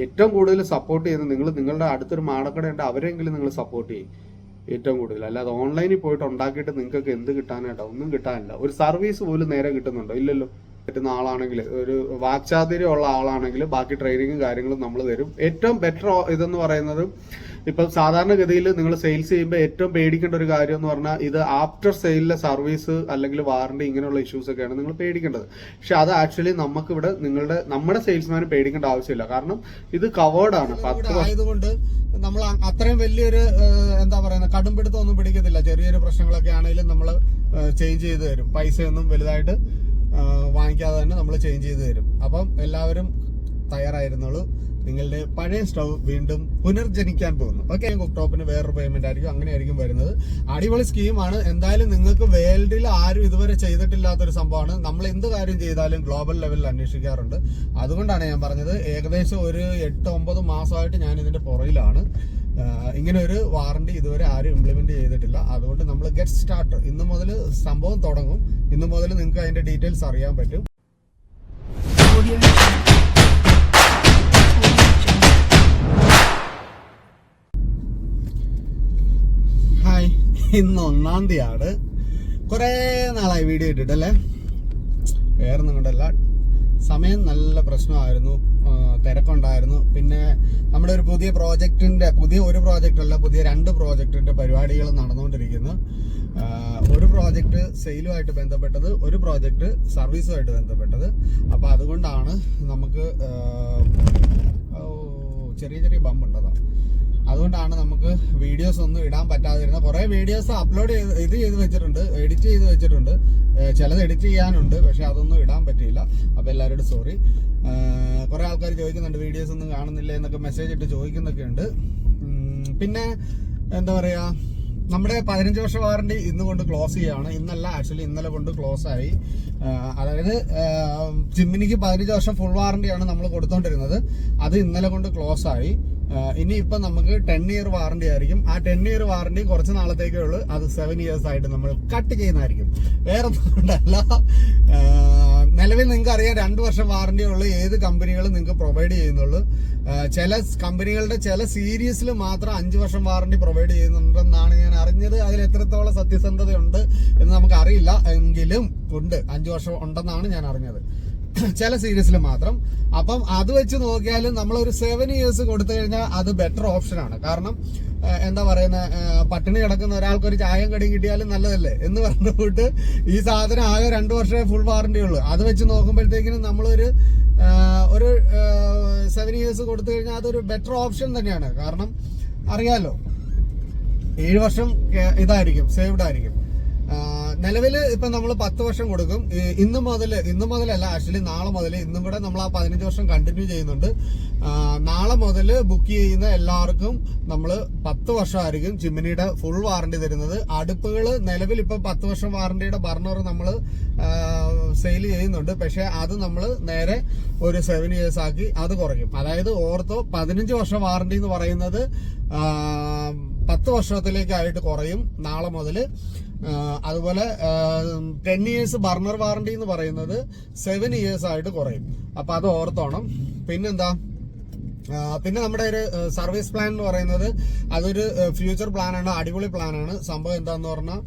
ഏറ്റവും കൂടുതൽ സപ്പോർട്ട് ചെയ്യുന്നത് നിങ്ങൾ നിങ്ങളുടെ അടുത്തൊരു മാടക്കടയുണ്ട് അവരെങ്കിലും നിങ്ങൾ സപ്പോർട്ട് ചെയ്യും. ഏറ്റവും കൂടുതൽ. അല്ലാതെ ഓൺലൈനിൽ പോയിട്ട് ഉണ്ടാക്കിയിട്ട് നിങ്ങൾക്ക് എന്ത് കിട്ടാനായിട്ടോ? ഒന്നും കിട്ടാനില്ല. ഒരു സർവീസ് പോലും നേരെ കിട്ടുന്നുണ്ടോ? ഇല്ലല്ലോ. പറ്റുന്ന ആളാണെങ്കിൽ ഒരു വാക്ചാതുര്യം ഉള്ള ആളാണെങ്കിൽ ബാക്കി ട്രെയിനിങ്ങും കാര്യങ്ങളും നമ്മൾ തരും. ഏറ്റവും ബെറ്റർ ഇതെന്ന് പറയുന്നത് ഇപ്പം സാധാരണഗതിയിൽ നിങ്ങൾ സെയിൽസ് ചെയ്യുമ്പോൾ ഏറ്റവും പേടിക്കേണ്ട ഒരു കാര്യം എന്ന് പറഞ്ഞാൽ ഇത് ആഫ്റ്റർ സെയിലിലെ സർവീസ് അല്ലെങ്കിൽ വാറണ്ടി ഇങ്ങനെയുള്ള ഇഷ്യൂസ് ഒക്കെയാണ് നിങ്ങൾ പേടിക്കേണ്ടത്. പക്ഷെ അത് ആക്ച്വലി നമുക്ക് ഇവിടെ നിങ്ങളുടെ നമ്മുടെ സെയിൽസ്മാന് പേടിക്കേണ്ട ആവശ്യമില്ല. കാരണം ഇത് കവേർഡ് ആണ്. പത്ത് ആയതുകൊണ്ട് നമ്മൾ അത്രയും വലിയൊരു എന്താ പറയുന്നത് കടുംപിടുത്തം ഒന്നും പിടിക്കത്തില്ല. ചെറിയൊരു പ്രശ്നങ്ങളൊക്കെ ആണെങ്കിലും നമ്മൾ ചേഞ്ച് ചെയ്ത് തരും. പൈസയൊന്നും വലുതായിട്ട് വാങ്ങിക്കാതെ തന്നെ നമ്മൾ ചേഞ്ച് ചെയ്ത് തരും. അപ്പം എല്ലാവരും തയ്യാറായിരുന്നുള്ളൂ നിങ്ങളുടെ പഴയ സ്റ്റൗ വീണ്ടും പുനർജനിക്കാൻ പോകുന്നു. ഓക്കെ കുക്ക് ടോപ്പിന് വേറൊരു പേയ്മെന്റ് ആയിരിക്കും. അങ്ങനെ ആയിരിക്കും വരുന്നത്. അടിപൊളി സ്കീമാണ് എന്തായാലും നിങ്ങൾക്ക് വേൾഡിൽ ആരും ഇതുവരെ ചെയ്തിട്ടില്ലാത്തൊരു സംഭവമാണ്. നമ്മൾ എന്ത് കാര്യം ചെയ്താലും ഗ്ലോബൽ ലെവലിൽ അന്വേഷിക്കാറുണ്ട്. അതുകൊണ്ടാണ് ഞാൻ പറഞ്ഞത്. ഏകദേശം ഒരു എട്ട് ഒമ്പത് മാസമായിട്ട് ഞാൻ ഇതിന്റെ പുറയിലാണ്. ഇങ്ങനെ ഒരു വാറണ്ടി ഇതുവരെ ആരും ഇംപ്ലിമെന്റ് ചെയ്തിട്ടില്ല. അതുകൊണ്ട് നമ്മൾ ഗെറ്റ് സ്റ്റാർട്ട് ഇന്ന് മുതൽ സംഭവം തുടങ്ങും. ഇന്ന് മുതൽ നിങ്ങൾക്ക് അതിന്റെ ഡീറ്റെയിൽസ് അറിയാൻ പറ്റും. ഇന്ന് ഒന്നാം തീയതിയാണ്. കുറേ നാളായി വീഡിയോ ഇട്ടിട്ടല്ലേ? വേറെ നിങ്ങളുടെ സമയം നല്ല പ്രശ്നമായിരുന്നു. തിരക്കുണ്ടായിരുന്നു. പിന്നെ നമ്മുടെ ഒരു പുതിയ പ്രോജക്റ്റിന്റെ പുതിയ ഒരു പ്രോജക്റ്റല്ല പുതിയ രണ്ട് പ്രോജക്റ്റിന്റെ പരിപാടികൾ നടന്നുകൊണ്ടിരിക്കുന്നു. ഒരു പ്രോജക്റ്റ് സെയിലുമായിട്ട് ബന്ധപ്പെട്ടത് ഒരു പ്രോജക്റ്റ് സർവീസുമായിട്ട് ബന്ധപ്പെട്ടത്. അപ്പോൾ അതുകൊണ്ടാണ് നമുക്ക് ചെറിയ ചെറിയ ബമ്പ് ഉണ്ടതാ. അതുകൊണ്ടാണ് നമുക്ക് വീഡിയോസ് ഒന്നും ഇടാൻ പറ്റാതിരുന്നത്. കുറേ വീഡിയോസ് അപ്ലോഡ് ചെയ്ത് ഇത് ചെയ്ത് വെച്ചിട്ടുണ്ട് എഡിറ്റ് ചെയ്ത് വെച്ചിട്ടുണ്ട്. ചിലത് എഡിറ്റ് ചെയ്യാനുണ്ട് പക്ഷെ അതൊന്നും ഇടാൻ പറ്റിയില്ല. അപ്പോൾ എല്ലാവരോടും സോറി കുറേ ആൾക്കാർ ചോദിക്കുന്നുണ്ട് വീഡിയോസ് ഒന്നും കാണുന്നില്ല? എന്നൊക്കെ മെസ്സേജ് ഇട്ട് ചോദിക്കുന്നൊക്കെ ഉണ്ട്. പിന്നെ എന്താ പറയുക നമ്മുടെ പതിനഞ്ച് വർഷ വാറണ്ടി ഇന്ന് കൊണ്ട് ക്ലോസ് ചെയ്യാണ്. ഇന്നല്ല ആക്ച്വലി ഇന്നലെ കൊണ്ട് ക്ലോസ് ആയി. അതായത് ജിമ്മിനിക്ക് പതിനഞ്ച് വർഷം ഫുൾ വാറണ്ടിയാണ് നമ്മൾ കൊടുത്തോണ്ടിരുന്നത്. അത് ഇന്നലെ കൊണ്ട് ക്ലോസ് ആയി. ആഹ് ഇനി ഇപ്പൊ നമുക്ക് ടെൻ ഇയർ വാറണ്ടി ആയിരിക്കും. ആ ടെൻ ഇയർ വാറണ്ടി കുറച്ച് നാളത്തേക്കേ ഉള്ളൂ. അത് സെവൻ ഇയേഴ്സ് ആയിട്ട് നമ്മൾ കട്ട് ചെയ്യുന്നതായിരിക്കും. വേറെ കൊണ്ടല്ല നിലവിൽ നിങ്ങൾക്ക് അറിയാം രണ്ട് വർഷം വാറണ്ടി ഉള്ള ഏത് കമ്പനികളും നിങ്ങൾക്ക് പ്രൊവൈഡ് ചെയ്യുന്നുള്ളൂ. ചില കമ്പനികളുടെ ചില സീരീസിൽ മാത്രം അഞ്ച് വർഷം വാറണ്ടി പ്രൊവൈഡ് ചെയ്യുന്നുണ്ടെന്നാണ് ഞാൻ അറിഞ്ഞത്. അതിൽ എത്രത്തോളം സത്യസന്ധതയുണ്ട് എന്ന് നമുക്ക് അറിയില്ല എങ്കിലും ഉണ്ട്. അഞ്ച് വർഷം ഉണ്ടെന്നാണ് ഞാൻ അറിഞ്ഞത്. ചില സീരീസിൽ മാത്രം. അപ്പം അത് വെച്ച് നമ്മൾ ഒരു സെവൻ ഇയേഴ്സ് കൊടുത്തു കഴിഞ്ഞാൽ അത് ബെറ്റർ ആണ്. കാരണം എന്താ പറയുന്ന പട്ടിണി കിടക്കുന്ന ഒരാൾക്ക് ഒരു ചായം കടിയും കിട്ടിയാലും നല്ലതല്ലേ? എന്ന് പറഞ്ഞുകൊണ്ട് ഈ സാധനം ആകെ രണ്ട് വർഷമേ ഫുൾ വാറണ്ടി ഉള്ളൂ. അത് വെച്ച് നോക്കുമ്പോഴത്തേക്കിനും നമ്മളൊരു ഒരു സെവൻ ഇയേഴ്സ് കൊടുത്തു കഴിഞ്ഞാൽ അതൊരു ബെറ്റർ ഓപ്ഷൻ തന്നെയാണ്. കാരണം അറിയാലോ ഏഴ് വർഷം ഇതായിരിക്കും സേവ്ഡ് ആയിരിക്കും. നിലവിൽ ഇപ്പൊ നമ്മൾ പത്ത് വർഷം കൊടുക്കും. ഇന്ന് മുതൽ ഇന്ന് മുതലല്ല ആക്ച്വലി നാളെ മുതൽ ഇന്നും കൂടെ നമ്മൾ ആ പതിനഞ്ച് വർഷം കണ്ടിന്യൂ ചെയ്യുന്നുണ്ട്. നാളെ മുതൽ ബുക്ക് ചെയ്യുന്ന എല്ലാവർക്കും നമ്മൾ പത്ത് വർഷമായിരിക്കും ചിമ്മിനിയുടെ ഫുൾ വാറണ്ടി തരുന്നത്. അടുപ്പുകൾ നിലവിൽ ഇപ്പൊ പത്ത് വർഷം വാറണ്ടിയുടെ ബർണർ നമ്മൾ സെയിൽ ചെയ്യുന്നുണ്ട്. പക്ഷെ അത് നമ്മൾ നേരെ ഒരു സെവൻ ഇയേഴ്സ് ആക്കി അത് കുറയ്ക്കും. അതായത് ഓർത്തോ പതിനഞ്ച് വർഷം വാറണ്ടി എന്ന് പറയുന്നത് പത്ത് വർഷത്തിലേക്കായിട്ട് കുറയും. നാളെ മുതൽ അതുപോലെ ടെൻ ഇയേഴ്സ് ബർണർ വാറണ്ടി എന്ന് പറയുന്നത് സെവൻ ഇയേഴ്സ് ആയിട്ട് കുറയും. അപ്പൊ അത് ഓർത്തോണം. പിന്നെന്താ? പിന്നെ നമ്മുടെ ഒരു സർവീസ് പ്ലാൻ എന്ന് പറയുന്നത് അതൊരു ഫ്യൂച്ചർ പ്ലാനാണ് അടിപൊളി പ്ലാനാണ് സംഭവം എന്താന്ന് പറഞ്ഞാൽ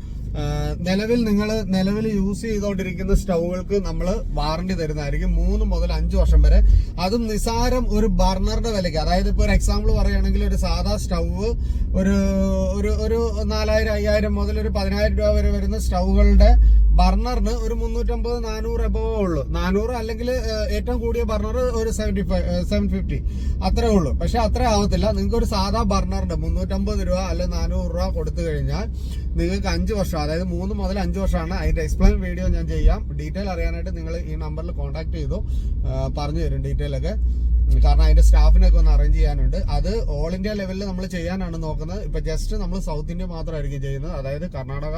നിലവിൽ നിങ്ങൾ നിലവിൽ യൂസ് ചെയ്തുകൊണ്ടിരിക്കുന്ന സ്റ്റൗകൾക്ക് നമ്മൾ വാറണ്ടി തരുന്നതായിരിക്കും മൂന്ന് മുതൽ അഞ്ച് വർഷം വരെ. അതും നിസാരം ഒരു ബർണറിന്റെ വിലയ്ക്ക്. അതായത് ഇപ്പോൾ ഒരു എക്സാമ്പിൾ പറയുകയാണെങ്കിൽ ഒരു സാധാ സ്റ്റൗ ഒരു ഒരു ഒരു നാലായിരം അയ്യായിരം മുതൽ ഒരു പതിനായിരം രൂപ വരെ വരുന്ന സ്റ്റൗകളുടെ ബർണറിന് ഒരു മുന്നൂറ്റമ്പത് നാനൂറ് എബോവേ ഉള്ളൂ. നാനൂറ് അല്ലെങ്കിൽ ഏറ്റവും കൂടിയ ബർണർ ഒരു സെവന്റി ഫൈവ് സെവൻ ഫിഫ്റ്റി അത്രേ ഉള്ളൂ. പക്ഷെ അത്ര ആവത്തില്ല. നിങ്ങൾക്ക് ഒരു സാധാ ബർണറിന്റെ മുന്നൂറ്റമ്പത് രൂപ അല്ലെങ്കിൽ നാനൂറ് രൂപ കൊടുത്തു കഴിഞ്ഞാൽ നിങ്ങൾക്ക് അഞ്ച് വർഷം അതായത് മൂന്ന് മുതൽ അഞ്ച് വർഷമാണ് അതിന്റെ എക്സ്പ്ലെയിൻ വീഡിയോ ഞാൻ ചെയ്യാം. ഡീറ്റെയിൽ അറിയാനായിട്ട് നിങ്ങൾ ഈ നമ്പറിൽ കോൺടാക്ട് ചെയ്തു. പറഞ്ഞു തരും ഡീറ്റെയിൽ ഒക്കെ. കാരണം അതിന്റെ സ്റ്റാഫിനൊക്കെ ഒന്ന് അറേഞ്ച് ചെയ്യാനുണ്ട്. അത് ഓൾ ഇന്ത്യ ലെവലിൽ നമ്മൾ ചെയ്യാനാണ് നോക്കുന്നത്. ഇപ്പൊ ജസ്റ്റ് നമ്മൾ സൗത്ത് ഇന്ത്യ മാത്രമായിരിക്കും ചെയ്യുന്നത്. അതായത് കർണാടക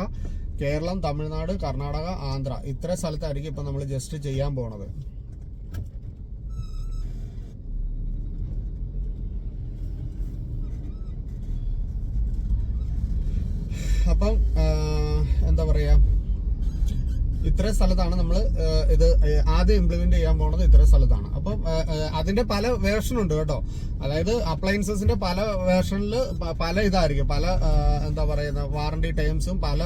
കേരളം തമിഴ്നാട് കർണാടക ആന്ധ്ര. ഇത്ര സ്ഥലത്തായിരിക്കും ഇപ്പൊ നമ്മൾ ജസ്റ്റ് ചെയ്യാൻ പോണത്. അപ്പം എന്താ പറയാ? ഇത്ര സ്ഥലത്താണ് നമ്മൾ ഇത് ആദ്യം ഇംപ്ലിമെന്റ് ചെയ്യാൻ പോണത് ഇത്ര സ്ഥലത്താണ്. അപ്പം അതിന്റെ പല വേർഷൻ ഉണ്ട് കേട്ടോ. അതായത് അപ്ലയൻസസിന്റെ പല വേർഷനിൽ പല ഇതായിരിക്കും. പല എന്താ പറയുന്ന വാറണ്ടി ടൈംസും പല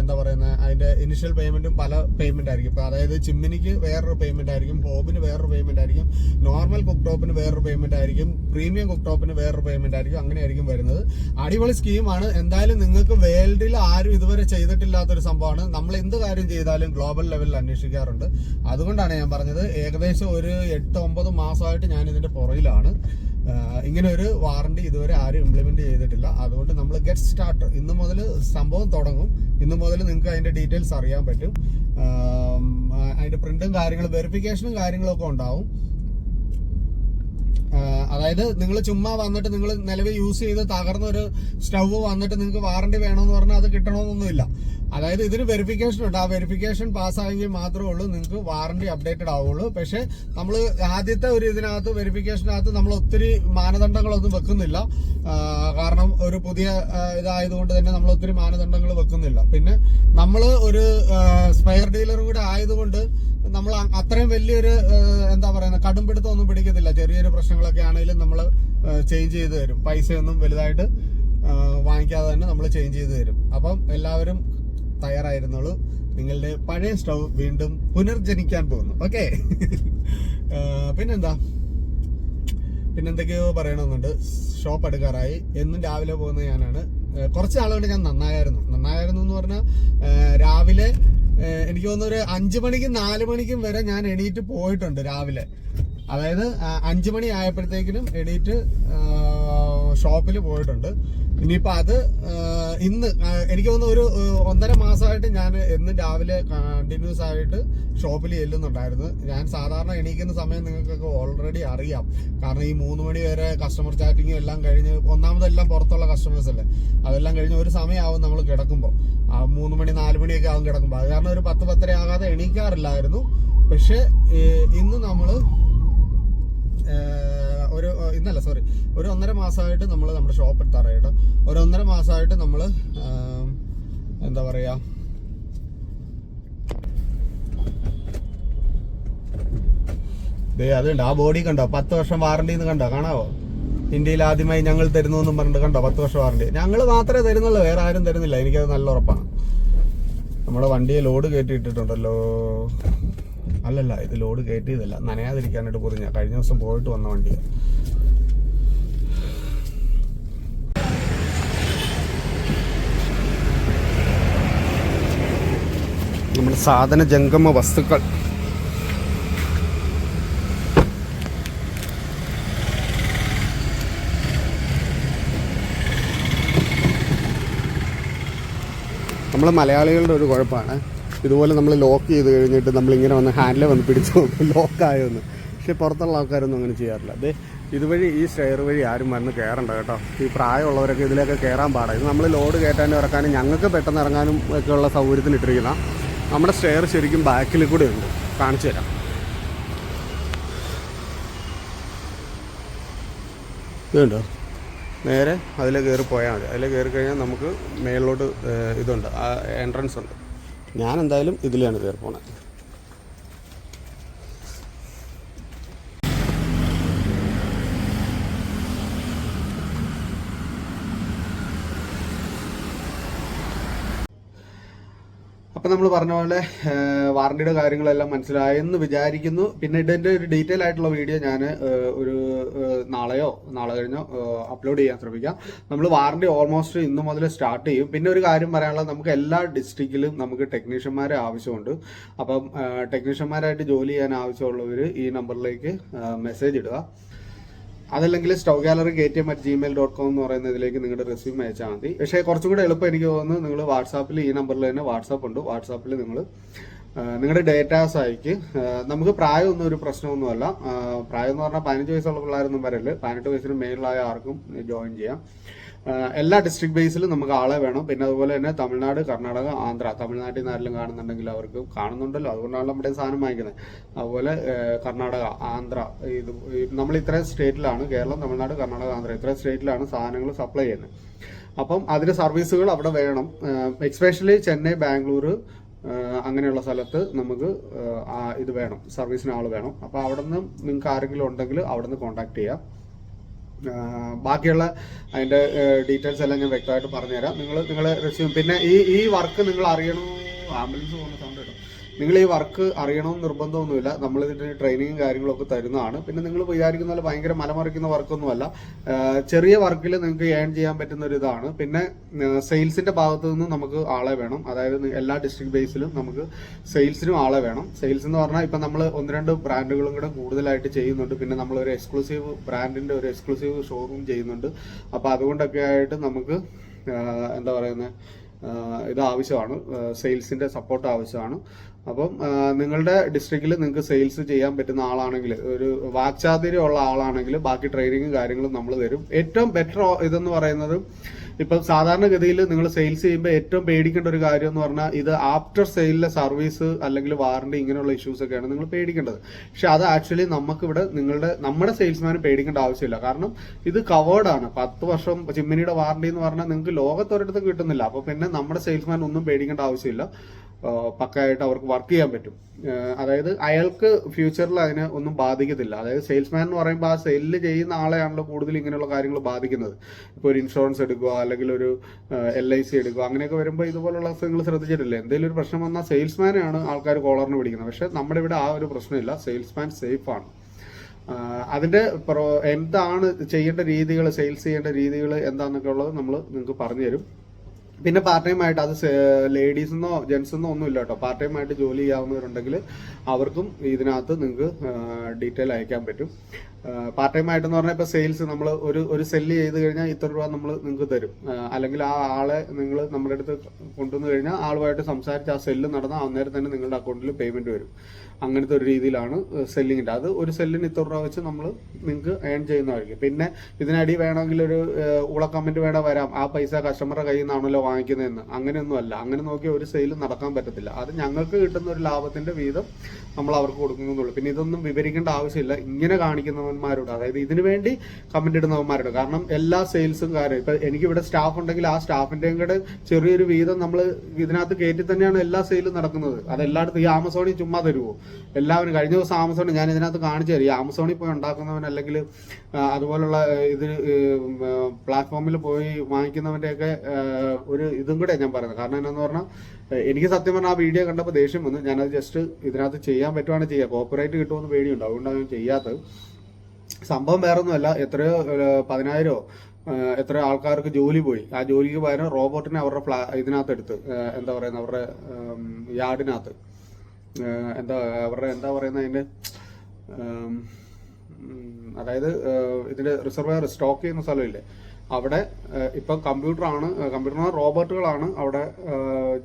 എന്താ പറയുന്നത് അതിന്റെ ഇനിഷ്യൽ പേയ്മെന്റും പല പേയ്മെന്റ് ആയിരിക്കും. ഇപ്പൊ അതായത് ചിമ്മിനിക്ക് വേറൊരു പേയ്മെന്റ് ആയിരിക്കും ഹോബിന് വേറൊരു പേയ്മെന്റ് ആയിരിക്കും നോർമൽ കുക്ക് ടോപ്പിന് വേറൊരു പേയ്മെന്റ് ആയിരിക്കും പ്രീമിയം കുക്ക് ടോപ്പിന് വേറൊരു പേയ്മെന്റ് ആയിരിക്കും അങ്ങനെ ആയിരിക്കും വരുന്നത്. അടിപൊളി സ്കീമാണ് എന്തായാലും നിങ്ങൾക്ക് വേൾഡിൽ ആരും ഇതുവരെ ചെയ്തിട്ടില്ലാത്തൊരു സംഭവമാണ്. നമ്മൾ എന്ത് കാര്യം ചെയ്താലും ഗ്ലോബൽ ലെവലിൽ അന്വേഷിക്കാറുണ്ട്. അതുകൊണ്ടാണ് ഞാൻ പറഞ്ഞത് ഏകദേശം ഒരു എട്ട് ഒമ്പത് മാസമായിട്ട് ഞാൻ ഇതിന്റെ പുറയിലാണ് ഇങ്ങനെ ഒരു വാറണ്ടി ഇതുവരെ ആരും ഇംപ്ലിമെന്റ് ചെയ്തിട്ടില്ല. അതുകൊണ്ട് നമ്മൾ ഗെറ്റ് സ്റ്റാർട്ട് ഇന്ന് മുതൽ സംഭവം തുടങ്ങും. ഇന്ന് മുതൽ നിങ്ങൾക്ക് അതിന്റെ ഡീറ്റെയിൽസ് അറിയാൻ പറ്റും. അതിന്റെ പ്രിന്റും കാര്യങ്ങളും വെരിഫിക്കേഷനും കാര്യങ്ങളൊക്കെ ഉണ്ടാവും. അതായത് നിങ്ങൾ ചുമ്മാ വന്നിട്ട് നിങ്ങൾ നിലവിൽ യൂസ് ചെയ്ത് തകർന്ന ഒരു സ്റ്റവ് വന്നിട്ട് നിങ്ങൾക്ക് വാറണ്ടി വേണമെന്ന് പറഞ്ഞാൽ അത് കിട്ടണമെന്നൊന്നുമില്ല അതായത് ഇതിന് വെരിഫിക്കേഷൻ ഉണ്ട്. ആ വെരിഫിക്കേഷൻ പാസ്സായെങ്കിൽ മാത്രമേ ഉള്ളൂ. നിങ്ങൾക്ക് വാറണ്ടി അപ്ഡേറ്റഡ് ആവുള്ളൂ. പക്ഷെ നമ്മൾ ആദ്യത്തെ ഒരു ഇതിനകത്ത് വെരിഫിക്കേഷനകത്ത് നമ്മൾ ഒത്തിരി മാനദണ്ഡങ്ങളൊന്നും വെക്കുന്നില്ല. കാരണം ഒരു പുതിയ ഇതായതുകൊണ്ട് തന്നെ നമ്മൾ ഒത്തിരി മാനദണ്ഡങ്ങൾ വെക്കുന്നില്ല. പിന്നെ നമ്മൾ ഒരു സ്പെയർ ഡീലർ കൂടെ ആയതുകൊണ്ട് നമ്മൾ അത്രയും വലിയൊരു എന്താ പറയുന്നത് കടുംപിടുത്തം ഒന്നും പിടിക്കത്തില്ല. ചെറിയൊരു പ്രശ്നങ്ങളൊക്കെ ആണെങ്കിലും നമ്മൾ ചേഞ്ച് ചെയ്ത് തരും. പൈസയൊന്നും വലുതായിട്ട് വാങ്ങിക്കാതെ തന്നെ നമ്മൾ ചേഞ്ച് ചെയ്ത് തരും. അപ്പം എല്ലാവരും തയ്യാറായിരുന്നുള്ളൂ. നിങ്ങളുടെ പഴയ സ്റ്റൗ വീണ്ടും പുനർജനിക്കാൻ പോകുന്നു. ഓക്കെ. പിന്നെന്താ? പിന്നെന്തൊക്കെയോ പറയണമെന്നുണ്ട്. ഷോപ്പ് എടുക്കാറായി എന്നും രാവിലെ പോകുന്ന ഞാനാണ്. കുറച്ച് നാളുകൊണ്ട് ഞാൻ നന്നായിരുന്നു നന്നായിരുന്നു എന്ന് പറഞ്ഞാൽ രാവിലെ എനിക്ക് തോന്നുന്നു ഒരു അഞ്ചു മണിക്കും നാല് മണിക്കും വരെ ഞാൻ എണീറ്റ് പോയിട്ടുണ്ട് രാവിലെ. അതായത് അഞ്ചു മണി ആയപ്പോഴത്തേക്കിനും എണീറ്റ് ഷോപ്പിൽ പോയിട്ടുണ്ട്. ഇനിയിപ്പോ അത് ഇന്ന് എനിക്ക് തോന്നുന്നു ഒരു ഒന്നര മാസമായിട്ട് ഞാൻ എന്നും രാവിലെ കണ്ടിന്യൂസ് ആയിട്ട് ഷോപ്പിൽ ചെല്ലുന്നുണ്ടായിരുന്നു. ഞാൻ സാധാരണ എണീക്കുന്ന സമയം നിങ്ങൾക്കൊക്കെ ഓൾറെഡി അറിയാം. കാരണം ഈ മൂന്ന് മണി വരെ കസ്റ്റമർ ചാറ്റിങ്ങും എല്ലാം കഴിഞ്ഞ് ഒന്നാമതെല്ലാം പുറത്തുള്ള കസ്റ്റമേഴ്സ് അല്ലേ? അതെല്ലാം കഴിഞ്ഞ് ഒരു സമയമാവും നമ്മൾ കിടക്കുമ്പോൾ ആ മൂന്ന് മണി നാല് മണിയൊക്കെ ആവും കിടക്കുമ്പോൾ അത് കാരണം ഒരു പത്ത് പത്തര ആകാതെ എണീക്കാറില്ലായിരുന്നു. പക്ഷേ ഇന്ന് ഒരു ഇന്നല്ല സോറി ഒരു ഒന്നര മാസമായിട്ട് നമ്മൾ നമ്മുടെ ഷോപ്പ് എത്താറായിട്ട് ഒരു ഒന്നര മാസമായിട്ട് നമ്മൾ എന്താ പറയുക ദേ അതുണ്ട്. ആ ബോഡി കണ്ടോ? പത്ത് വർഷം വാറണ്ടി എന്ന് കണ്ടോ? കാണാവോ? ഇന്ത്യയിൽ ആദ്യമായി ഞങ്ങൾ തരുന്നു എന്നും പറഞ്ഞിട്ട് കണ്ടോ? പത്ത് വർഷം വാറണ്ടി ഞങ്ങൾ മാത്രമേ തരുന്നുള്ളൂ വേറെ ആരും തരുന്നില്ല. എനിക്കത് നല്ല ഉറപ്പാണ്. നമ്മുടെ വണ്ടിയെ ലോഡ് കയറ്റി ഇട്ടിട്ടുണ്ടല്ലോ. അല്ലല്ല ഇത് ലോഡ് കയറ്റിയതല്ല. നനയാതിരിക്കാനായിട്ട് പൊതിഞ്ഞ. കഴിഞ്ഞ ദിവസം പോയിട്ട് വന്ന വണ്ടിയാണ് സാധന ജംഗമ വസ്തുക്കൾ. നമ്മൾ മലയാളികളുടെ ഒരു കുഴപ്പമാണ്. ഇതുപോലെ നമ്മൾ ലോക്ക് ചെയ്ത് കഴിഞ്ഞിട്ട് നമ്മളിങ്ങനെ വന്ന് ഹാൻഡിൽ വന്ന് പിടിച്ചു നോക്കും ലോക്കായൊന്ന് പക്ഷെ പുറത്തുള്ള ആൾക്കാരൊന്നും അങ്ങനെ ചെയ്യാറില്ല. അതെ ഇതുവഴി ഈ സ്റ്റെയർ വഴി ആരും വന്ന് കയറണ്ട കേട്ടോ. ഈ പ്രായമുള്ളവരൊക്കെ ഇതിലൊക്കെ കയറാൻ പാടില്ല ഇത് നമ്മൾ ലോഡ് കയറ്റാനും ഇറക്കാനും ഞങ്ങൾക്ക് പെട്ടെന്ന് ഇറങ്ങാനും ഒക്കെയുള്ള സൗകര്യത്തിന് ഇട്ടിരിക്കുന്ന നമ്മുടെ സ്റ്റെയർ ശരിക്കും ബാക്കിൽ കൂടെ ഉണ്ട്. കാണിച്ചു തരാം. ഇതുണ്ടോ നേരെ അതിൽ കയറി പോയാൽ മതി. അതിൽ കയറി കഴിഞ്ഞാൽ നമുക്ക് മേളിലോട്ട് ഇതുണ്ട്. എൻട്രൻസ് ഉണ്ട്. ഞാൻ എന്തായാലും ഇതിലാണ് കയറി പോണത് അപ്പം നമ്മൾ പറഞ്ഞ പോലെ വാറണ്ടിയുടെ കാര്യങ്ങളെല്ലാം മനസ്സിലായെന്ന് വിചാരിക്കുന്നു. പിന്നെ ഇതിന്റെ ഒരു ഡീറ്റെയിൽ ആയിട്ടുള്ള വീഡിയോ ഞാൻ ഒരു നാളെയോ നാളെ കഴിഞ്ഞോ അപ്ലോഡ് ചെയ്യാൻ ശ്രമിക്കാം. നമ്മൾ വാറണ്ടി ഓൾമോസ്റ്റ് ഇന്ന് മുതൽ സ്റ്റാർട്ട് ചെയ്യും. പിന്നെ ഒരു കാര്യം പറയാനുള്ളത് നമുക്ക് എല്ലാ ഡിസ്ട്രിക്റ്റിലും നമുക്ക് ടെക്നീഷ്യന്മാരെ ആവശ്യമുണ്ട്. അപ്പം ടെക്നീഷ്യന്മാരായിട്ട് ജോലി ചെയ്യാൻ ആവശ്യമുള്ളവർ ഈ നമ്പറിലേക്ക് മെസ്സേജ് ഇടുക. അതല്ലെങ്കിൽ stove gallery K T M at Gmail dot com എന്ന് പറയുന്നതിലേക്ക് നിങ്ങളുടെ റെസ്യൂം അയച്ചാൽ മതി. പക്ഷേ കുറച്ചും കൂടെ എളുപ്പം എനിക്ക് തോന്നുന്നു നിങ്ങൾ വാട്സാപ്പിൽ ഈ നമ്പറിൽ തന്നെ വാട്സാപ്പ് ഉണ്ട്. വാട്സാപ്പിൽ നിങ്ങൾ നിങ്ങളുടെ ഡേറ്റാസ് അയക്ക്. നമുക്ക് പ്രായമൊന്നും ഒരു പ്രശ്നമൊന്നുമല്ല. പ്രായം എന്ന് പറഞ്ഞാൽ പതിനഞ്ച് വയസ്സുള്ള പിള്ളേരൊന്നും വരൽ പതിനെട്ട് വയസ്സിന് മേളിലായ ആർക്കും ജോയിൻ ചെയ്യാം. എല്ലാ ഡിസ്ട്രിക്ട് ബേസിലും നമുക്ക് ആളെ വേണം. പിന്നെ അതുപോലെ തന്നെ തമിഴ്നാട് കർണാടക ആന്ധ്ര. തമിഴ്നാട്ടിൽ നിന്ന് ആരെങ്കിലും കാണുന്നുണ്ടെങ്കിൽ അവർക്ക് കാണുന്നുണ്ടല്ലോ. അതുകൊണ്ടാണ് നമ്മുടെ സാധനം വാങ്ങിക്കുന്നത്. അതുപോലെ കർണാടക ആന്ധ്ര ഇത് നമ്മൾ ഇത്രയും സ്റ്റേറ്റിലാണ് കേരളം തമിഴ്നാട് കർണാടക ആന്ധ്ര. ഇത്രയും സ്റ്റേറ്റിലാണ് സാധനങ്ങൾ സപ്ലൈ ചെയ്യുന്നത്. അപ്പം അതിന് സർവീസുകൾ അവിടെ വേണം. എക്സ്പെഷ്യലി ചെന്നൈ ബാംഗ്ലൂർ അങ്ങനെയുള്ള സ്ഥലത്ത് നമുക്ക് ഇത് വേണം. സർവീസിന് ആൾ വേണം. അപ്പോൾ അവിടെ നിന്ന് നിങ്ങൾക്ക് ആരെങ്കിലും ഉണ്ടെങ്കിൽ അവിടെ നിന്ന് കോൺടാക്ട് ചെയ്യാം. ബാക്കിയുള്ള അതിന്റെ ഡീറ്റെയിൽസ് എല്ലാം ഞാൻ വ്യക്തമായിട്ട് പറഞ്ഞുതരാം. നിങ്ങൾ നിങ്ങളെ റെസ്യൂം പിന്നെ ഈ ഈ വർക്ക് നിങ്ങൾ അറിയണോ? ആംബുലൻസ് പോകുന്ന നിങ്ങൾ ഈ വർക്ക് അറിയണമെന്ന് നിർബന്ധമൊന്നുമില്ല. നമ്മൾ ഇതിന്റെ ട്രെയിനിങ്ങും കാര്യങ്ങളൊക്കെ തരുന്നതാണ്. പിന്നെ നിങ്ങൾ വിചാരിക്കുന്ന പോലെ ഭയങ്കര മലമറിക്കുന്ന വർക്കൊന്നുമല്ല ചെറിയ വർക്കിൽ നിങ്ങൾക്ക് ഏൺ ചെയ്യാൻ പറ്റുന്ന ഒരു ഇതാണ്. പിന്നെ സെയിൽസിന്റെ ഭാഗത്തു നിന്ന് നമുക്ക് ആളെ വേണം. അതായത് എല്ലാ ഡിസ്ട്രിക്ട് ബേസിലും നമുക്ക് സെയിൽസിനും ആളെ വേണം. സെയിൽസ് എന്ന് പറഞ്ഞാൽ ഇപ്പം നമ്മൾ ഒന്ന് രണ്ട് ബ്രാൻഡുകളും കൂടെ കൂടുതലായിട്ട് ചെയ്യുന്നുണ്ട്. പിന്നെ നമ്മൾ ഒരു എക്സ്ക്ലൂസീവ് ബ്രാൻഡിന്റെ ഒരു എക്സ്ക്ലൂസീവ് ഷോറൂം ചെയ്യുന്നുണ്ട്. അപ്പോൾ അതുകൊണ്ടൊക്കെ ആയിട്ട് നമുക്ക് എന്താ പറയുന്നത് ഇത് ആവശ്യമാണ്. സെയിൽസിന്റെ സപ്പോർട്ട് ആവശ്യമാണ്. അപ്പം നിങ്ങളുടെ ഡിസ്ട്രിക്റ്റിൽ നിങ്ങൾക്ക് സെയിൽസ് ചെയ്യാൻ പറ്റുന്ന ആളാണെങ്കിൽ ഒരു വാക്ചാതുര്യം ഉള്ള ആളാണെങ്കിൽ ബാക്കി ട്രെയിനിങ്ങും കാര്യങ്ങളും നമ്മൾ തരും. ഏറ്റവും ബെറ്റർ ഇതെന്ന് പറയുന്നത് ഇപ്പം സാധാരണഗതിയിൽ നിങ്ങൾ സെയിൽസ് ചെയ്യുമ്പോൾ ഏറ്റവും പേടിക്കേണ്ട ഒരു കാര്യം എന്ന് പറഞ്ഞാൽ ഇത് ആഫ്റ്റർ സെയിലിലെ സർവീസ് അല്ലെങ്കിൽ വാറണ്ടി ഇങ്ങനെയുള്ള ഇഷ്യൂസ് ഒക്കെയാണ് നിങ്ങൾ പേടിക്കേണ്ടത്. പക്ഷെ അത് ആക്ച്വലി നമുക്കിവിടെ നിങ്ങളുടെ നമ്മുടെ സെയിൽസ്മാന് പേടിക്കേണ്ട ആവശ്യമില്ല. കാരണം ഇത് കവേർഡാണ് പത്ത് വർഷം ചിമ്മിനിയുടെ വാറണ്ടി എന്ന് പറഞ്ഞാൽ നിങ്ങൾക്ക് ലോകത്തൊരിടത്തും കിട്ടുന്നില്ല. അപ്പോൾ പിന്നെ നമ്മുടെ സെയിൽസ്മാൻ ഒന്നും പേടിക്കേണ്ട ആവശ്യമില്ല. പക്കായിട്ട് അവർക്ക് വർക്ക് ചെയ്യാൻ പറ്റും. അതായത് അയാൾക്ക് ഫ്യൂച്ചറിൽ അതിനെ ഒന്നും ബാധിക്കത്തില്ല. അതായത് സെയിൽസ്മാൻ എന്ന് പറയുമ്പോൾ ആ സെല്ല് ചെയ്യുന്ന ആളെയാണല്ലോ കൂടുതൽ ഇങ്ങനെയുള്ള കാര്യങ്ങൾ ബാധിക്കുന്നത്. ഇപ്പോൾ ഒരു ഇൻഷുറൻസ് എടുക്കുക അല്ലെങ്കിൽ ഒരു എൽ ഐ സി എടുക്കുക അങ്ങനെയൊക്കെ വരുമ്പോൾ ഇതുപോലുള്ള അസുഖങ്ങൾ ശ്രദ്ധിച്ചിട്ടില്ലേ? എന്തെങ്കിലും ഒരു പ്രശ്നം വന്നാൽ സെയിൽസ്മാനെയാണ് ആൾക്കാർ കോളറിന് പിടിക്കുന്നത്. പക്ഷേ നമ്മുടെ ഇവിടെ ആ ഒരു പ്രശ്നമില്ല. സെയിൽസ്മാൻ സേഫ് ആണ്. അതിന്റെ പ്രോ എന്താണ് ചെയ്യേണ്ട രീതികൾ സെയിൽസ് ചെയ്യേണ്ട രീതികൾ എന്താണെന്നൊക്കെ ഉള്ളത് നമ്മൾ നിങ്ങൾക്ക് പറഞ്ഞു തരും പിന്നെ പാർട്ട് ടൈം ആയിട്ട് അത് ലേഡീസെന്നോ ജെൻസെന്നോ ഒന്നും ഇല്ല കേട്ടോ. പാർട്ട് ടൈം ആയിട്ട് ജോലി ചെയ്യാവുന്നവരുണ്ടെങ്കിൽ അവർക്കും ഇതിനകത്ത് നിങ്ങൾക്ക് ഡീറ്റെയിൽ അയക്കാൻ പറ്റും. പാർട്ട് ടൈം ആയിട്ടെന്ന് പറഞ്ഞാൽ ഇപ്പോൾ സെയിൽസ് നമ്മൾ ഒരു ഒരു സെല്ല് ചെയ്ത് കഴിഞ്ഞാൽ ഇത്ര രൂപ നമ്മൾ നിങ്ങൾക്ക് തരും. അല്ലെങ്കിൽ ആ ആളെ നിങ്ങൾ നമ്മുടെ അടുത്ത് കൊണ്ടുവന്ന് കഴിഞ്ഞാൽ ആളുമായിട്ട് സംസാരിച്ച് ആ സെല്ല് നടന്നാൽ അന്നേരം തന്നെ നിങ്ങളുടെ അക്കൗണ്ടിൽ പേയ്മെന്റ് വരും. അങ്ങനത്തെ ഒരു രീതിയിലാണ് സെല്ലിങ്ങിന്റെ അത് ഒരു സെല്ലിന് ഇത്ര രൂപ വെച്ച് നമ്മൾ നിങ്ങൾക്ക് ഏൺ ചെയ്യുന്നതായിരിക്കും. പിന്നെ ഇതിനടി വേണമെങ്കിൽ ഒരു ഉള കമന്റ് വേണേ വരാം. ആ പൈസ കസ്റ്റമറുടെ കയ്യിൽ നിന്നാണല്ലോ വാങ്ങിക്കുന്നതെന്ന്. അങ്ങനെയൊന്നും അല്ല. അങ്ങനെ നോക്കി ഒരു സെയിൽ നടക്കാൻ പറ്റത്തില്ല. അത് ഞങ്ങൾക്ക് കിട്ടുന്ന ഒരു ലാഭത്തിന്റെ വീതം നമ്മൾ അവർക്ക് കൊടുക്കുന്നുള്ളൂ പിന്നെ ഇതൊന്നും വിവരിക്കേണ്ട ആവശ്യമില്ല. ഇങ്ങനെ കാണിക്കുന്നവന്മാരോട് അതായത് ഇതിനു വേണ്ടി കമന്റ് ഇടുന്നവന്മാരോട്. കാരണം എല്ലാ സെയിൽസും കാര്യം. ഇപ്പം എനിക്കിവിടെ സ്റ്റാഫ് ഉണ്ടെങ്കിൽ ആ സ്റ്റാഫിന്റെയും കൂടെ ചെറിയൊരു വീതം നമ്മൾ ഇതിനകത്ത് കയറ്റി തന്നെയാണ് എല്ലാ സെയിലും നടക്കുന്നത്. അതെല്ലായിടത്തും ഈ ആമസോണിൽ ചുമ്മാ തരുമോ എല്ലാവരും കഴിഞ്ഞ ദിവസം ആമസോണിൽ ഞാൻ ഇതിനകത്ത് കാണിച്ചു തരും. ആമസോണിൽ പോയി ഉണ്ടാക്കുന്നവൻ അല്ലെങ്കിൽ അതുപോലുള്ള ഇത് പ്ലാറ്റ്ഫോമിൽ പോയി വാങ്ങിക്കുന്നവന്റെയൊക്കെ ഒരു ഇതും കൂടെ ഞാൻ പറയുന്നത്. കാരണം എന്നാന്ന് പറഞ്ഞാൽ എനിക്ക് സത്യം പറഞ്ഞാൽ ആ വീഡിയോ കണ്ടപ്പോൾ ദേഷ്യം വന്നു. ഞാനത് ജസ്റ്റ് ഇതിനകത്ത് ചെയ്യാൻ പറ്റുവാണ് ചെയ്യാം. കോപ്പറേറ്റ് കിട്ടുമെന്ന് പേടിയുണ്ട്. അതുകൊണ്ടാണ് ഞാൻ ചെയ്യാത്തത്. സംഭവം വേറൊന്നുമല്ല. എത്രയോ പതിനായിരമോ എത്ര ആൾക്കാർക്ക് ജോലി പോയി. ആ ജോലിക്ക് പകരം റോബോട്ടിനെ അവരുടെ ഫ്ലാ ഇതിനകത്ത് എടുത്ത് എന്താ പറയുന്നത് അവരുടെ യാർഡിനകത്ത്. എന്താ അവരുടെ എന്താ പറയുന്നത് അതിന് അതായത് ഏഹ്, ഇതിന്റെ റിസർവയർ സ്റ്റോക്ക് ചെയ്യുന്ന സ്ഥലമില്ലേ? അവിടെ ഇപ്പം കമ്പ്യൂട്ടറാണ് കമ്പ്യൂട്ടർ റോബോട്ടുകളാണ് അവിടെ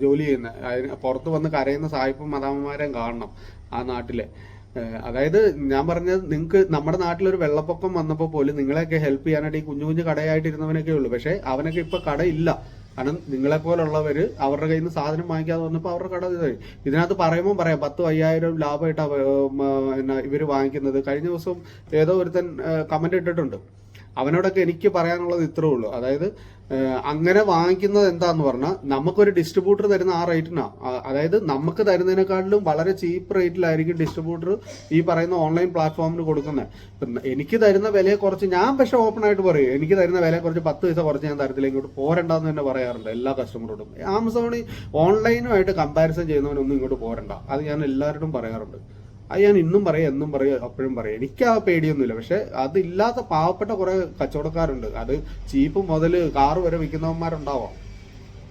ജോലി ചെയ്യുന്നത്. അതിന് പുറത്ത് വന്ന് കരയുന്ന സായിപ്പും മദാമ്മമാരെയും കാണണം ആ നാട്ടിലെ. അതായത് ഞാൻ പറഞ്ഞത് നിങ്ങൾക്ക് നമ്മുടെ നാട്ടിലൊരു വെള്ളപ്പൊക്കം വന്നപ്പോൾ പോലും നിങ്ങളെയൊക്കെ ഹെൽപ്പ് ചെയ്യാനായിട്ട് ഈ കുഞ്ഞു കുഞ്ഞു കടയായിട്ടിരുന്നവനൊക്കെ ഉള്ളൂ പക്ഷേ അവനൊക്കെ ഇപ്പൊ കടയില്ല. കാരണം നിങ്ങളെ പോലുള്ളവര് അവരുടെ കയ്യിൽ നിന്ന് സാധനം വാങ്ങിക്കാതെ വന്നപ്പോൾ അവരുടെ കട ഇതായി. ഇതിനകത്ത് പറയുമ്പോൾ പറയാം പത്ത് അയ്യായിരം ലാഭമായിട്ടാണ് എന്നാ ഇവർ വാങ്ങിക്കുന്നത്. കഴിഞ്ഞ ദിവസം ഏതോ ഒരുത്തൻ കമന്റ് ഇട്ടിട്ടുണ്ട്. അവനോടൊക്കെ എനിക്ക് പറയാനുള്ളത് ഇത്രേ ഉള്ളൂ. അതായത് അങ്ങനെ വാങ്ങിക്കുന്നത് എന്താന്ന് പറഞ്ഞാൽ നമുക്കൊരു ഡിസ്ട്രിബ്യൂട്ടർ തരുന്ന ആ റേറ്റിനാ അതായത് നമുക്ക് തരുന്നതിനെക്കാട്ടിലും വളരെ ചീപ്പ് റേറ്റിലായിരിക്കും ഡിസ്ട്രിബ്യൂട്ടർ ഈ പറയുന്ന ഓൺലൈൻ പ്ലാറ്റ്ഫോമിന് കൊടുക്കുന്നത് എനിക്ക് തരുന്ന വിലയെ കുറച്ച് ഞാൻ പക്ഷെ ഓപ്പൺ ആയിട്ട് പറയും. എനിക്ക് തരുന്ന വിലയെ കുറച്ച് പത്ത് പൈസ കുറച്ച് ഞാൻ തരത്തിലേക്കോട്ട് പോരണ്ടെന്ന് തന്നെ പറയാറുണ്ട് എല്ലാ കസ്റ്റമറോടും ആമസോണിൽ ഓൺലൈനുമായിട്ട് കമ്പാരിസൺ ചെയ്യുന്നവനൊന്നും ഇങ്ങോട്ട് പോരണ്ട. അത് ഞാൻ എല്ലാവരോടും പറയാറുണ്ട്. അത് ഞാൻ ഇന്നും പറയും എന്നും പറയും അപ്പോഴും പറയും. എനിക്ക് ആ പേടിയൊന്നുമില്ല. പക്ഷെ അതില്ലാത്ത പാവപ്പെട്ട കുറെ കച്ചവടക്കാരുണ്ട്. അത് ചീപ്പ് മുതൽ കാറ് വരെ വിൽക്കുന്നവന്മാരുണ്ടാവാം.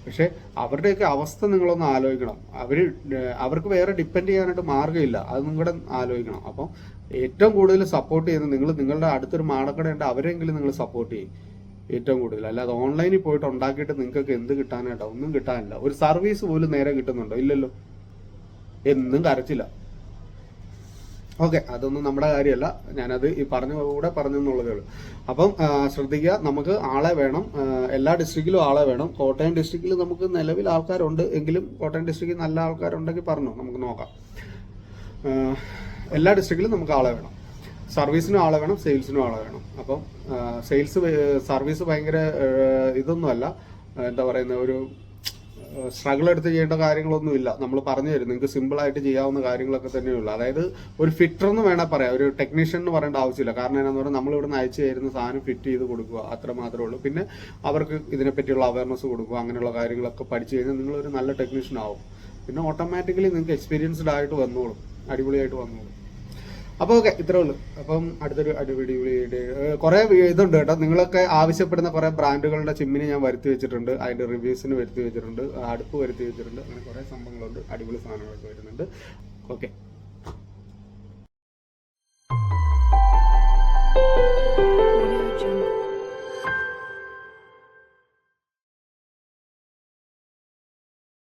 പക്ഷെ അവരുടെയൊക്കെ അവസ്ഥ നിങ്ങളൊന്ന് ആലോചിക്കണം. അവർ അവർക്ക് വേറെ ഡിപ്പെൻഡ് ചെയ്യാനായിട്ട് മാർഗമില്ല. അത് നിങ്ങളുടെ ആലോചിക്കണം. അപ്പം ഏറ്റവും കൂടുതൽ സപ്പോർട്ട് ചെയ്യുന്നത് നിങ്ങൾ നിങ്ങളുടെ അടുത്തൊരു മാടക്കടയുണ്ട് അവരെങ്കിലും നിങ്ങൾ സപ്പോർട്ട് ചെയ്യും. ഏറ്റവും കൂടുതൽ. അല്ലാതെ ഓൺലൈനിൽ പോയിട്ട് ഉണ്ടാക്കിയിട്ട് നിങ്ങൾക്ക് എന്ത് കിട്ടാനായിട്ടോ? ഒന്നും കിട്ടാനില്ല. ഒരു സർവീസ് പോലും നേരെ കിട്ടുന്നുണ്ടോ? ഇല്ലല്ലോ. എന്നും കരച്ചില്ല ഓക്കെ അതൊന്നും നമ്മുടെ കാര്യമല്ല. ഞാനത് ഈ പറഞ്ഞ കൂടെ പറഞ്ഞു എന്നുള്ളതേ ഉള്ളൂ. അപ്പം ശ്രദ്ധിക്കുക നമുക്ക് ആളെ വേണം. എല്ലാ ഡിസ്ട്രിക്റ്റിലും ആളെ വേണം. കോട്ടയം ഡിസ്ട്രിക്റ്റിൽ നമുക്ക് നിലവിൽ ആൾക്കാരുണ്ട് എങ്കിലും കോട്ടയം ഡിസ്ട്രിക്റ്റിൽ നല്ല ആൾക്കാരുണ്ടെങ്കിൽ പറഞ്ഞു? നമുക്ക് നോക്കാം. എല്ലാ ഡിസ്ട്രിക്റ്റിലും നമുക്ക് ആളെ വേണം. സർവീസിനും ആളെ വേണം സെയിൽസിനും ആളെ വേണം. അപ്പം സെയിൽസ് സർവീസ് ഭയങ്കര ഇതൊന്നുമല്ല. എന്താ പറയുന്ന ഒരു സ്ട്രഗിൾ എടുത്ത് ചെയ്യേണ്ട കാര്യങ്ങളൊന്നുമില്ല. നമ്മൾ പറഞ്ഞു തരും. നിങ്ങൾക്ക് സിമ്പിൾ ആയിട്ട് ചെയ്യാവുന്ന കാര്യങ്ങളൊക്കെ തന്നെയുള്ളൂ. അതായത് ഒരു ഫിറ്റർ എന്ന് വേണേൽ പറയാം. ഒരു ടെക്നീഷ്യൻ എന്ന് പറയേണ്ട ആവശ്യമില്ല. കാരണം എന്താണെന്ന് പറഞ്ഞാൽ നമ്മൾ ഇവിടെ നിന്ന് അയച്ചു തരുന്ന സാധനം ഫിറ്റ് ചെയ്ത് കൊടുക്കുക അത്ര മാത്രമേ ഉള്ളൂ. പിന്നെ അവർക്ക് ഇതിനെപ്പറ്റിയുള്ള അവയർനെസ് കൊടുക്കുക അങ്ങനെയുള്ള കാര്യങ്ങളൊക്കെ പഠിച്ചു കഴിഞ്ഞാൽ നിങ്ങളൊരു നല്ല ടെക്നീഷ്യൻ ആവും. പിന്നെ ഓട്ടോമാറ്റിക്കലി നിങ്ങൾക്ക് എക്സ്പീരിയൻസ്ഡ് ആയിട്ട് വന്നോളും. അടിപൊളിയായിട്ട് വന്നോളും. അപ്പോൾ ഓക്കെ ഇത്രേ ഉള്ളൂ. അപ്പം അടുത്തൊരു അടിപിടി കുറേ ഇതുണ്ട് കേട്ടോ. നിങ്ങളൊക്കെ ആവശ്യപ്പെടുന്ന കുറേ ബ്രാൻഡുകളുടെ ചിമ്മിന് ഞാൻ വരുത്തി വെച്ചിട്ടുണ്ട്. അതിന്റെ റിവ്യൂസിന് വരുത്തി വെച്ചിട്ടുണ്ട്. അടുപ്പ് വരുത്തി വെച്ചിട്ടുണ്ട്. അങ്ങനെ കുറേ സംഭവങ്ങളുണ്ട്. അടിപൊളി സാധനങ്ങളൊക്കെ വരുന്നുണ്ട്. ഓക്കെ.